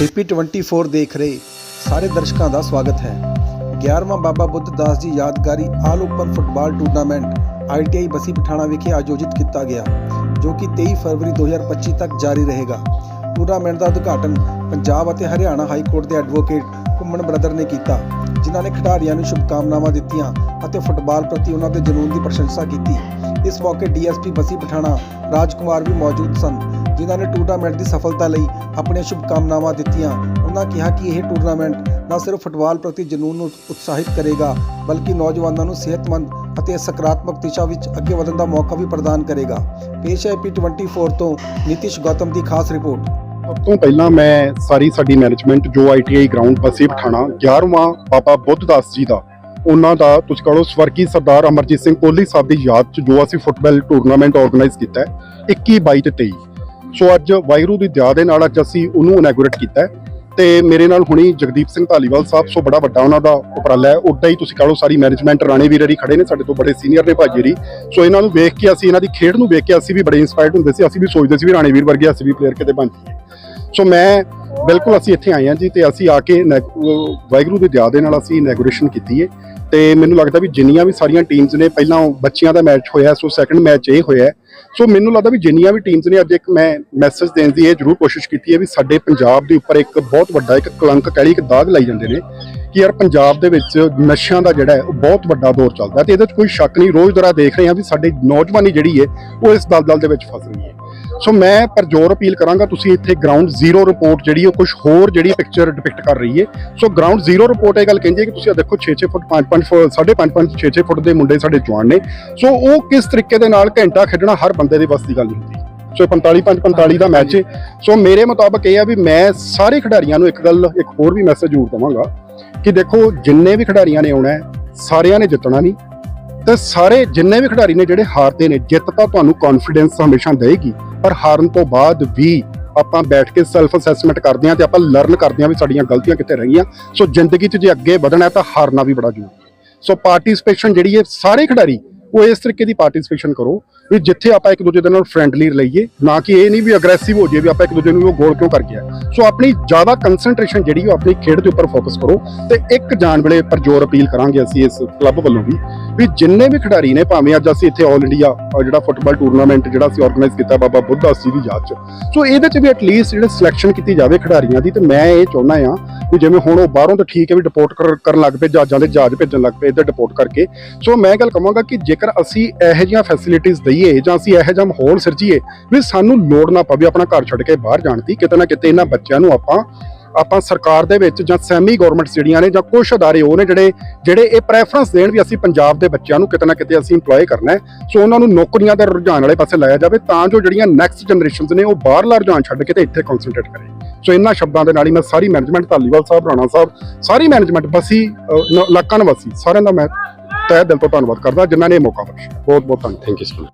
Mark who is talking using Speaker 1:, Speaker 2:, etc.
Speaker 1: AP 24 ਦੇਖ ਰਹੇ ਸਾਰੇ ਦਰਸ਼ਕਾਂ ਦਾ ਸਵਾਗਤ ਹੈ। 11ਵਾਂ ਬਾਬਾ ਬੁੱਧ ਦਾਸ ਜੀ ਯਾਦਗਾਰੀ all open football tournament ITI Bassi Pathana ਵਿਖੇ ਆਯੋਜਿਤ ਕੀਤਾ ਗਿਆ, ਜੋ ਕਿ 23 ਫਰਵਰੀ 2025 ਤੱਕ ਜਾਰੀ ਰਹੇਗਾ। ਟੂਰਨਾਮੈਂਟ ਦਾ ਉਦਘਾਟਨ ਪੰਜਾਬ ਅਤੇ ਹਰਿਆਣਾ ਹਾਈ ਕੋਰਟ ਦੇ ਐਡਵੋਕੇਟ ਘੁੰਮਣ ਬ੍ਰਦਰ ਨੇ ਕੀਤਾ, ਜਿਨ੍ਹਾਂ ਨੇ ਖਿਡਾਰੀਆਂ ਨੂੰ ਸ਼ੁਭਕਾਮਨਾਵਾਂ ਦਿੱਤੀਆਂ ਅਤੇ ਫੁੱਟਬਾਲ ਪ੍ਰਤੀ ਉਹਨਾਂ ਦੇ ਜਨੂੰਨ ਦੀ ਪ੍ਰਸ਼ੰਸਾ ਕੀਤੀ। ਇਸ ਮੌਕੇ ਡੀਐਸਪੀ ਬਸੀ ਪਠਾਣਾ ਰਾਜਕੁਮਾਰ ਵੀ ਮੌਜੂਦ ਸਨ। ਜਿਨ੍ਹਾਂ ਨੇ ਟੂਰਨਾਮੈਂਟ ਦੀ ਸਫਲਤਾ ਲਈ ਆਪਣੀਆਂ ਸ਼ੁਭਕਾਮਨਾਵਾਂ ਦਿੱਤੀਆਂ। ਉਹਨਾਂ ਕਿਹਾ ਕਿ ਇਹ ਟੂਰਨਾਮੈਂਟ ਨਾ ਸਿਰਫ ਫੁੱਟਬਾਲ ਪ੍ਰਤੀ ਜਨੂੰਨ ਨੂੰ ਉਤਸ਼ਾਹਿਤ ਕਰੇਗਾ, ਬਲਕਿ ਨੌਜਵਾਨਾਂ ਨੂੰ ਸਿਹਤਮੰਦ ਅਤੇ ਸਕਾਰਾਤਮਕ ਦਿਸ਼ਾ ਵਿੱਚ ਅੱਗੇ ਵਧਣ ਦਾ ਮੌਕਾ ਵੀ ਪ੍ਰਦਾਨ ਕਰੇਗਾ। ਪੇਸ਼ ਹੈ ਪੀ 24 ਤੋਂ ਨਿਤਿਸ਼ ਗੌਤਮ ਦੀ ਖਾਸ ਰਿਪੋਰਟ।
Speaker 2: ਸਭ ਤੋਂ ਪਹਿਲਾਂ ਮੈਂ ਸਾਰੀ ਸਾਡੀ ਮੈਨੇਜਮੈਂਟ, ਜੋ ਆਈਟੀਆਈ ਗਰਾਊਂਡ ਬਸੀ ਪਠਾਣਾ 11ਵਾਂ ਬਾਬਾ ਬੁੱਧ ਦਾਸ ਜੀ ਦਾ ਉਹਨਾਂ ਦਾ ਤੁਸੀਂ ਕਹੋ ਸਵਰਗੀ ਸਰਦਾਰ ਅਮਰਜੀਤ ਸਿੰਘ ਕੋਹਲੀ ਸਾਹਿਬ ਦੀ ਯਾਦ 'ਚ ਜੋ ਅਸੀਂ ਫੁੱਟਬਾਲ ਟੂਰਨਾਮੈਂਟ ਆਰਗੇਨਾਈਜ਼ ਕੀਤਾ ਹੈ 21 22 ਤੇ 23 ਸੋ ਅੱਜ ਵਾਹਿਗੁਰੂ ਦੀ ਦਿਆ ਦੇ ਨਾਲ ਅੱਜ ਅਸੀਂ ਉਹਨੂੰ ਇਨੈਗੋਰੇਟ ਕੀਤਾ ਹੈ। ਤੇ ਮੇਰੇ ਨਾਲ ਹੁਣੀ ਜਗਦੀਪ ਸਿੰਘ ਧਾਲੀਵਾਲ ਸਾਹਿਬ, ਸੋ ਬੜਾ ਵੱਡਾ ਉਹਨਾਂ ਦਾ ਉਪਰਾਲਾ ਹੈ। ਉੱਦਾਂ ਹੀ ਤੁਸੀਂ ਕਹ ਲਓ ਸਾਰੀ ਮੈਨੇਜਮੈਂਟ ਰਾਣੇ ਵੀਰਰੀ ਖੜੇ ਨੇ, ਸਾਡੇ ਤੋਂ ਬੜੇ ਸੀਨੀਅਰ ਨੇ ਭਾਜੀ ਰੀ ਸੋ ਇਹਨਾਂ ਨੂੰ ਵੇਖ ਕੇ ਅਸੀਂ, ਇਹਨਾਂ ਦੀ ਖੇਡ ਨੂੰ ਵੇਖ ਕੇ ਅਸੀਂ ਵੀ ਬੜੇ ਇਨਸਪਾਇਰਡ ਹੁੰਦੇ ਸੀ। ਅਸੀਂ ਵੀ ਸੋਚਦੇ ਸੀ ਵੀ ਰਾਣੇ ਵੀਰ ਵਰਗੇ ਅਸੀਂ ਵੀ ਪਲੇਅਰ ਕਿਤੇ ਬਣ ਜਾਈਏ। ਸੋ ਮੈਂ ਬਿਲਕੁਲ ਅਸੀਂ ਇੱਥੇ ਆਏ ਹਾਂ ਜੀ ਤੇ ਅਸੀਂ ਆ ਕੇ ਇਨੈ- ਅਹ ਵਾਹਿਗੁਰੂ ਦੀ ਦਇਆ ਦੇ ਨਾਲ ਅਸੀਂ ਇਨੈਗੋਰੇਸ਼ਨ ਕੀਤੀ ਹੈ। ਤੇ ਮੈਨੂੰ ਲੱਗਦਾ ਵੀ ਜਿੰਨੀਆਂ ਵੀ ਸਾਰੀਆਂ ਟੀਮਸ ਨੇ, ਪਹਿਲਾਂ ਬੱਚਿਆਂ ਦਾ ਮੈਚ ਹੋਇਆ, ਸੋ ਸੈਕੰਡ ਮੈਚ ਇਹ ਹੋਇਆ ਸੋ ਮੈਨੂੰ ਲੱਗਦਾ ਵੀ ਜਿੰਨੀਆਂ ਵੀ ਟੀਮਸ ਨੇ ਅੱਜ ਇੱਕ ਮੈਂ ਮੈਸੇਜ ਦੇਣ ਦੀ ਇਹ ਜ਼ਰੂਰ ਕੋਸ਼ਿਸ਼ ਕੀਤੀ ਹੈ ਵੀ ਸਾਡੇ ਪੰਜਾਬ ਦੇ ਉੱਪਰ ਇੱਕ ਬਹੁਤ ਵੱਡਾ ਇੱਕ ਕਲੰਕ ਕਹਿ ਲਈ ਇੱਕ ਦਾਗ ਲਾਈ ਜਾਂਦੇ ਨੇ। ਕਿ ਯਾਰ ਪੰਜਾਬ ਦੇ ਵਿੱਚ ਨਸ਼ਿਆਂ ਦਾ ਜਿਹੜਾ ਹੈ, ਉਹ ਬਹੁਤ ਵੱਡਾ ਦੌਰ ਚੱਲਦਾ ਹੈ ਤੇ ਇਹਦੇ ਵਿੱਚ ਕੋਈ ਸ਼ੱਕ ਨਹੀਂ, ਰੋਜ਼ ਦਰਾ ਦੇਖ ਰਹੇ ਹਾਂ ਵੀ ਸਾਡੇ ਨੌਜਵਾਨੀ ਜਿਹੜੀ ਹੈ, ਉਹ ਇਸ ਦਲਦਲ ਦੇ ਵਿੱਚ ਫਸ ਰਹੀ ਹੈ। ਸੋ ਮੈਂ ਪਰ ਜ਼ੋਰ ਅਪੀਲ ਕਰਾਂਗਾ, ਤੁਸੀਂ ਇੱਥੇ ਗਰਾਊਂਡ ਜ਼ੀਰੋ ਰਿਪੋਰਟ ਜਿਹੜੀ ਉਹ ਕੁਝ ਹੋਰ ਜਿਹੜੀ ਪਿਕਚਰ ਡਿਪਿਕਟ ਕਰ ਰਹੀ ਹੈ। ਸੋ ਗਰਾਊਂਡ ਜ਼ੀਰੋ ਰਿਪੋਰਟ ਇਹ ਗੱਲ ਕਹਿੰਦੀ ਹੈ ਕਿ ਤੁਸੀਂ ਆਹ ਦੇਖੋ 6-6 ਫੁੱਟ 5-5 ਫੁੱਟ 5.5 5 6-6 ਫੁੱਟ ਦੇ ਮੁੰਡੇ ਸਾਡੇ ਜਵਾਨ ਨੇ। ਸੋ ਉਹ ਕਿਸ ਤਰੀਕੇ ਦੇ ਨਾਲ ਘੰਟਾ ਖੇਡਣਾ ਹਰ ਬੰਦੇ ਦੇ ਵੱਸ ਗੱਲ ਨਹੀਂ ਹੁੰਦੀ ਸੋ 45 5 45 ਦਾ ਮੈਚ ਹੈ। ਸੋ ਮੇਰੇ ਮੁਤਾਬਕ ਇਹ ਆ ਵੀ ਮੈਂ ਸਾਰੇ ਖਿਡਾਰੀਆਂ ਨੂੰ ਇੱਕ ਗੱਲ, ਇੱਕ ਹੋਰ ਵੀ ਮੈਸੇਜ ਜ਼ਰੂਰ ਦਵਾਂਗਾ ਕਿ ਦੇਖੋ ਜਿੰਨੇ ਵੀ ਖਿਡਾਰੀਆਂ ਨੇ ਆਉਣਾ ਹੈ, ਸਾਰਿਆਂ ਨੇ ਜਿੱਤਣਾ ਨਹੀਂ ਤੇ ਸਾਰੇ ਜਿੰਨੇ ਵੀ ਖਿਡਾਰੀ ਨੇ ਜਿਹੜੇ ਹਾਰਦੇ ਨੇ, ਜਿੱਤ ਤਾਂ ਤੁਹਾਨੂੰ ਕੌਨਫੀਡੈਂਸ ਹਮੇਸ਼ਾ ਦੇਗੀ ਪਰ ਹਾਰਨ ਤੋਂ ਬਾਅਦ ਵੀ ਆਪਾਂ ਬੈਠ ਕੇ ਸੈਲਫ ਅਸੈਸਮੈਂਟ ਕਰਦੇ ਹਾਂ ਤੇ ਆਪਾਂ ਲਰਨ ਕਰਦੇ ਹਾਂ ਵੀ ਸਾਡੀਆਂ ਗਲਤੀਆਂ ਕਿੱਥੇ ਰਹੀਆਂ ਸੋ ਜ਼ਿੰਦਗੀ 'ਚ ਜੇ ਅੱਗੇ ਵਧਣਾ ਹੈ ਤਾਂ ਹਾਰਨਾ ਵੀ ਬੜਾ ਜ਼ਰੂਰੀ ਹੈ। ਸੋ ਪਾਰਟਿਸਿਪੇਸ਼ਨ ਜਿਹੜੀ ਹੈ, ਸਾਰੇ ਖਿਡਾਰੀ ਉਹ ਇਸ ਤਰੀਕੇ ਦੀ ਪਾਰਟਿਸਿਪੇਸ਼ਨ ਕਰੋ ਵੀ ਜਿੱਥੇ ਆਪਾਂ ਇੱਕ ਦੂਜੇ ਦੇ ਨਾਲ ਫ੍ਰੈਂਡਲੀ ਰਹੀਏ, ਨਾ ਕਿ ਇਹ ਨਹੀਂ ਵੀ ਅਗਰੈਸਿਵ ਹੋ ਜਾਈਏ ਵੀ ਆਪਾਂ ਇੱਕ ਦੂਜੇ ਨੂੰ ਉਹ ਗੋਲ ਕਿਉਂ ਕਰ ਗਿਆ। ਸੋ ਆਪਣੀ ਜ਼ਿਆਦਾ ਕਨਸੈਂਟਰੇਸ਼ਨ ਜਿਹੜੀ ਉਹ ਆਪਣੀ ਖੇਡ ਦੇ ਉੱਪਰ ਫੋਕਸ ਕਰੋ ਤੇ ਇੱਕ ਜਾਣ ਵੇਲੇ ਪਰ ਜ਼ੋਰ ਅਪੀਲ ਕਰਾਂਗੇ ਅਸੀਂ ਇਸ ਕਲੱਬ ਵੱਲੋਂ ਵੀ ਵੀ ਜਿੰਨੇ ਵੀ ਖਿਡਾਰੀ ਨੇ, ਭਾਵੇਂ ਅੱਜ ਅਸੀਂ ਇੱਥੇ ਆਲ ਇੰਡੀਆ ਜਿਹੜਾ ਫੁੱਟਬਾਲ ਟੂਰਨਾਮੈਂਟ ਜਿਹੜਾ ਅਸੀਂ ਆਰਗੇਨਾਈਜ਼ ਕੀਤਾ ਬਾਬਾ ਬੁੱਧਾ ਸੀ ਦੀ ਯਾਦ ਚ। ਸੋ ਇਹਦੇ ਚ ਵੀ ਐਟਲੀਸਟ ਜਿਹੜੇ ਸਿਲੈਕਸ਼ਨ ਕੀਤੀ ਜਾਵੇ ਖਿਡਾਰੀਆਂ ਦੀ, ਤੇ ਮੈਂ ਇਹ ਚਾਹੁੰਦਾ ਆ ਵੀ ਜਿਵੇਂ ਹੁਣ ਉਹ ਬਾਹਰੋਂ ਤਾਂ ਠੀਕ ਹੈ ਵੀ ਡਿਪੋਰਟ ਕਰਨ ਲੱਗ ਪਏ, ਜਹਾਜ਼ਾਂ ਦੇ ਜਹਾਜ਼ ਭੇਜਣ ਲੱਗ ਪਏ, ਇੱਧਰ ਡਿਪੋਰਟ ਕਰਕੇ। ਸੋ ਮੈਂ ਗੱਲ ਕਹਾਂਗਾ ਕਿ ਜੇਕਰ ਅਸੀਂ ਇਹੋ ਜਿਹੀਆਂ ਫੈਸਿਲਿਟੀਆਂ ਦਈਏ ਜਾਂ ਅਸੀਂ ਇਹੋ ਜਿਹਾ ਮਾਹੌਲ ਸਿਰਜੀਏ, ਵੀ ਸਾਨੂੰ ਲੋੜ ਨਾ ਪਵੇ ਆਪਣਾ ਘਰ ਛੱਡ ਕੇ ਬਾਹਰ ਜਾਣ ਦੀ, ਕਿਤੇ ਨਾ ਕਿਤੇ ਇਹਨਾਂ ਬੱਚਿਆਂ ਨੂੰ ਆਪਾਂ ਆਪਾਂ ਸਰਕਾਰ ਦੇ ਵਿੱਚ ਜਾਂ ਸੈਮੀ ਗਵਰਨਮੈਂਟ ਜਿਹੜੀਆਂ ਨੇ ਜਾਂ ਕੁਝ ਅਦਾਰੇ ਉਹ ਨੇ ਜਿਹੜੇ ਜਿਹੜੇ ਇਹ ਪ੍ਰੈਫਰੈਂਸ ਦੇਣ ਵੀ ਅਸੀਂ ਪੰਜਾਬ ਦੇ ਬੱਚਿਆਂ ਨੂੰ ਕਿਤੇ ਨਾ ਕਿਤੇ ਅਸੀਂ EMPLOY ਕਰਨਾ ਹੈ। ਸੋ ਉਹਨਾਂ ਨੂੰ ਨੌਕਰੀਆਂ ਦੇ ਰੁਝਾਨ ਵਾਲੇ ਪਾਸੇ ਲਾਇਆ ਜਾਵੇ ਤਾਂ ਜੋ ਜਿਹੜੀਆਂ ਨੈਕਸਟ ਜਨਰੇਸ਼ਨਸ ਨੇ ਉਹ ਬਾਹਰਲਾ ਰੁਝਾਨ ਛੱਡ ਕੇ ਤੇ ਇੱਥੇ ਕਨਸੈਂਟਰੇਟ ਕਰੇ। ਸੋ ਇਹਨਾਂ ਸ਼ਬਦਾਂ ਦੇ ਨਾਲ ਹੀ ਮੈਂ ਸਾਰੀ ਮੈਨੇਜਮੈਂਟ ਧਾਲੀਵਾਲ ਸਾਹਿਬ, ਰਾਣਾ ਸਾਹਿਬ, ਸਾਰੀ ਮੈਨੇਜਮੈਂਟ ਬਸੀ ਇਲਾਕਾ ਨਿਵਾਸੀ, ਸਾਰਿਆਂ ਦਾ ਮੈਂ ਤਹਿ ਦਿਲ ਤੋਂ ਧੰਨਵਾਦ ਕਰਦਾ, ਜਿਨ੍ਹਾਂ ਨੇ ਇਹ ਮੌਕਾ ਬਖਸ਼ਿਆ। ਬਹੁਤ ਬਹੁਤ ਧੰਨਵਾਦ।
Speaker 3: Thank you so much